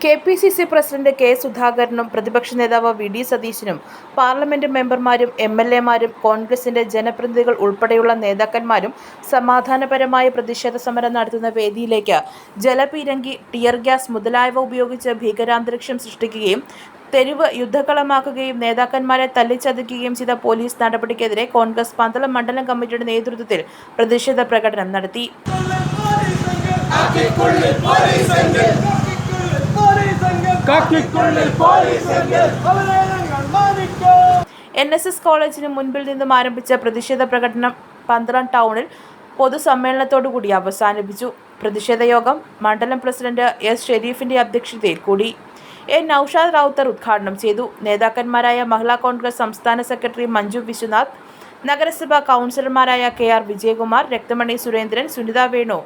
K P C C president K സുധാകരനും പ്രതിപക്ഷ നേതാവ് വി ഡി സതീശനും പാർലമെന്റ് മെമ്പർമാരും എം എൽ എമാരും കോൺഗ്രസിന്റെ ജനപ്രതിനിധികൾ ഉൾപ്പെടെയുള്ള നേതാക്കന്മാരും സമാധാനപരമായ പ്രതിഷേധ സമരം നടത്തുന്ന വേദിയിലേക്ക് ജലപീരങ്കി ടിയർ ഗ്യാസ് മുതലായവ ഉപയോഗിച്ച് ഭീകരാന്തരീക്ഷം സൃഷ്ടിക്കുകയും തെരുവ് യുദ്ധക്കളമാക്കുകയും നേതാക്കന്മാരെ തല്ലിച്ചതയ്ക്കുകയും ചെയ്ത പോലീസ് നടപടിക്കെതിരെ കോൺഗ്രസ് പന്തളം മണ്ഡലം കമ്മിറ്റിയുടെ നേതൃത്വത്തിൽ പ്രതിഷേധ പ്രകടനം നടത്തി. എൻ എസ് എസ് കോളേജിന് മുൻപിൽ നിന്നും ആരംഭിച്ച പ്രതിഷേധ പ്രകടനം പന്തളം ടൗണിൽ പൊതുസമ്മേളനത്തോടുകൂടി അവസാനിപ്പിച്ചു. പ്രതിഷേധ യോഗം മണ്ഡലം പ്രസിഡന്റ് എസ് ഷെരീഫിന്റെ അധ്യക്ഷതയിൽ കൂടി. എ നൌഷാദ് റാവുത്തർ ഉദ്ഘാടനം ചെയ്തു. നേതാക്കന്മാരായ മഹിളാ കോൺഗ്രസ് സംസ്ഥാന സെക്രട്ടറി മഞ്ജു വിശ്വനാഥ് നഗരസഭാ കൗൺസിലർമാരായ K R Vijayakumar Rakthamani Surendran Sunitha Venu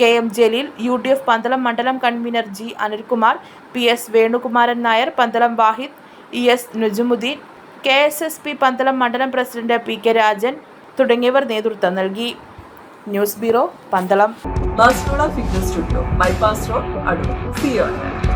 K M Jaleel U D F Pandalam മണ്ഡലം convener G Anilkumar P S Venukumaran Nair Pandalam Vahid E S Najumudheen K S S P Pandalam മണ്ഡലം president P K Rajan തുടങ്ങിയവർ നേതൃത്വം നൽകി. News bureau Pandalam. Barcelona fitness studio bypass road there.